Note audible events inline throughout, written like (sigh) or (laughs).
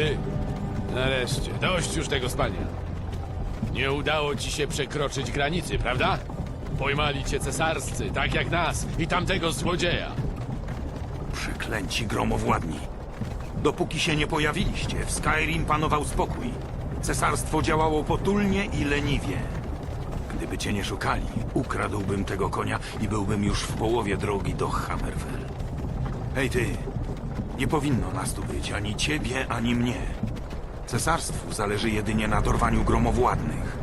Ty, nareszcie, dość już tego spania. Nie udało ci się przekroczyć granicy, prawda? Pojmali cię cesarscy, tak jak nas i tamtego złodzieja. Przeklęci gromowładni. Dopóki się nie pojawiliście, w Skyrim panował spokój. Cesarstwo działało potulnie i leniwie. Gdyby cię nie szukali, ukradłbym tego konia i byłbym już w połowie drogi do Hammerfell. Hej ty, nie powinno nas tu być ani ciebie, ani mnie. Cesarstwu zależy jedynie na dorwaniu gromowładnych.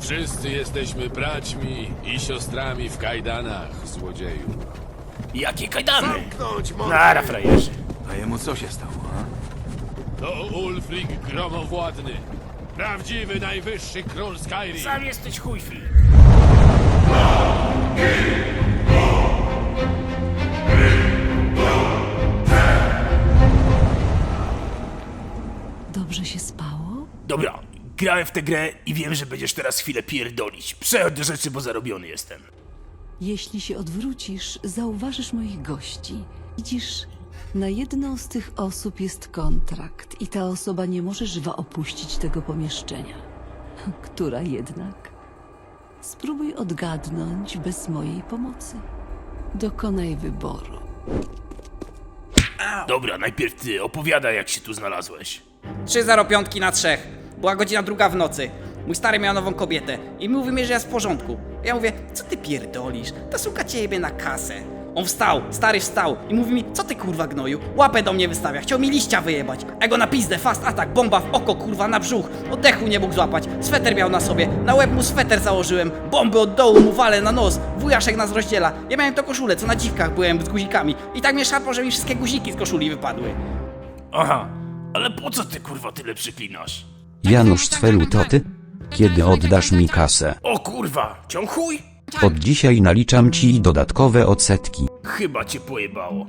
Wszyscy jesteśmy braćmi i siostrami w kajdanach, złodzieju. Jakie kajdany? Zamknąć Nara, frajerzy. A jemu co się stało, a? To Ulfric Gromowładny. Prawdziwy najwyższy król Skyrim. Sam jesteś chujfi. Dobrze się spało? Dobra, grałem w tę grę i wiem, że będziesz teraz chwilę pierdolić. Przechodź do rzeczy, bo zarobiony jestem. Jeśli się odwrócisz, zauważysz moich gości. Widzisz, na jedną z tych osób jest kontrakt i ta osoba nie może żywa opuścić tego pomieszczenia. (laughs) Która jednak? Spróbuj odgadnąć bez mojej pomocy. Dokonaj wyboru. Dobra, najpierw ty, opowiadaj jak się tu znalazłeś. 305 na trzech. Była godzina druga w nocy. Mój stary miał nową kobietę i mówi mi, że jest w porządku. Ja mówię, co ty pierdolisz? Ta suka ciebie na kasę. On wstał, stary wstał i mówi mi, co ty kurwa gnoju? Łapę do mnie wystawia, chciał mi liścia wyjebać. A ja go na pizdę, fast atak, bomba w oko, kurwa, na brzuch. Oddechu nie mógł złapać, sweter miał na sobie, na łeb mu sweter założyłem, bomby od dołu mu walę na nos, wujaszek nas rozdziela. Ja miałem to koszulę, co na dziwkach byłem z guzikami. I tak mnie szarpał, że mi wszystkie guziki z koszuli wypadły. Aha, ale po co ty kurwa tyle przyklinasz? Janusz Cwelu to ty? Kiedy oddasz mi kasę? O kurwa, ciąg chuj? Od dzisiaj naliczam ci dodatkowe odsetki. Chyba cię pojebało.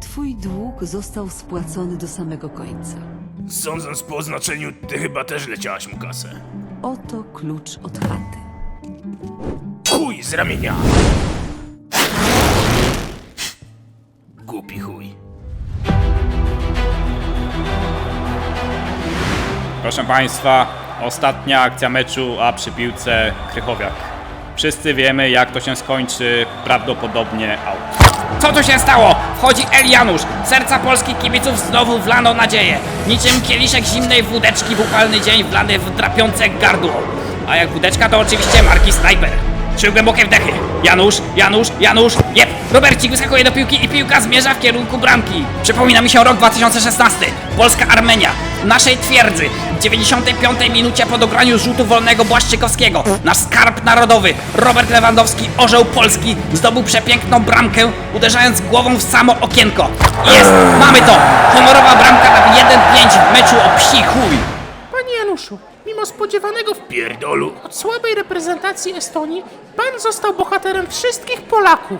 Twój dług został spłacony do samego końca. Sądząc po oznaczeniu, ty chyba też leciałaś mu kasę. Oto klucz od chaty. Chuj z ramienia! Proszę Państwa, ostatnia akcja meczu, a przy piłce Krychowiak. Wszyscy wiemy, jak to się skończy, prawdopodobnie out. Co tu się stało? Wchodzi El Janusz. Serca polskich kibiców znowu wlano nadzieję. Niczym kieliszek zimnej wódeczki w upalny dzień wlany w drapiące gardło. A jak wódeczka to oczywiście marki Sniper. Trzy głębokie wdechy. Janusz, Janusz, Janusz, jep! Robercik wyskakuje do piłki i piłka zmierza w kierunku bramki. Przypomina mi się rok 2016. Polska-Armenia. W naszej twierdzy. W 95 minucie po dograniu rzutu wolnego Błaszczykowskiego. Nasz skarb narodowy. Robert Lewandowski, orzeł Polski, zdobył przepiękną bramkę, uderzając głową w samo okienko. Jest! Mamy to! Honorowa bramka na 1-5 w meczu o psi chuj. Panie Januszu, mimo spodziewanego Pierdolu. od słabej reprezentacji Estonii, pan został bohaterem wszystkich Polaków.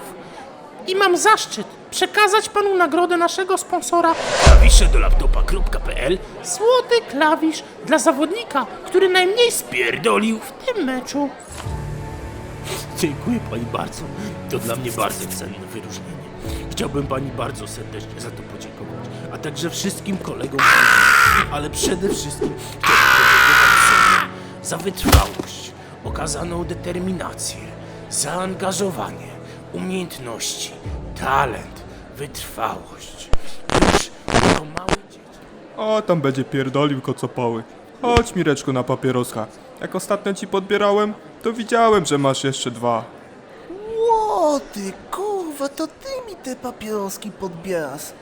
I mam zaszczyt przekazać panu nagrodę naszego sponsora Klawisze do laptopa.pl Złoty Klawisz dla zawodnika, który najmniej spił Pierdolił. w tym meczu. Dziękuję pani bardzo. To dla mnie bardzo cenne wyróżnienie. Chciałbym pani bardzo serdecznie za to podziękować, a także wszystkim kolegom, ale przede wszystkim chciałbym za wytrwałość, okazaną determinację, zaangażowanie, umiejętności, talent, wytrwałość. Już to małe dzieci. O, tam będzie pierdolił kocopoły. Chodź, Mireczko, na papieroska. Jak ostatnio ci podbierałem, to widziałem, że masz jeszcze dwa. Ło, ty kurwa, to ty mi te papieroski podbierasz.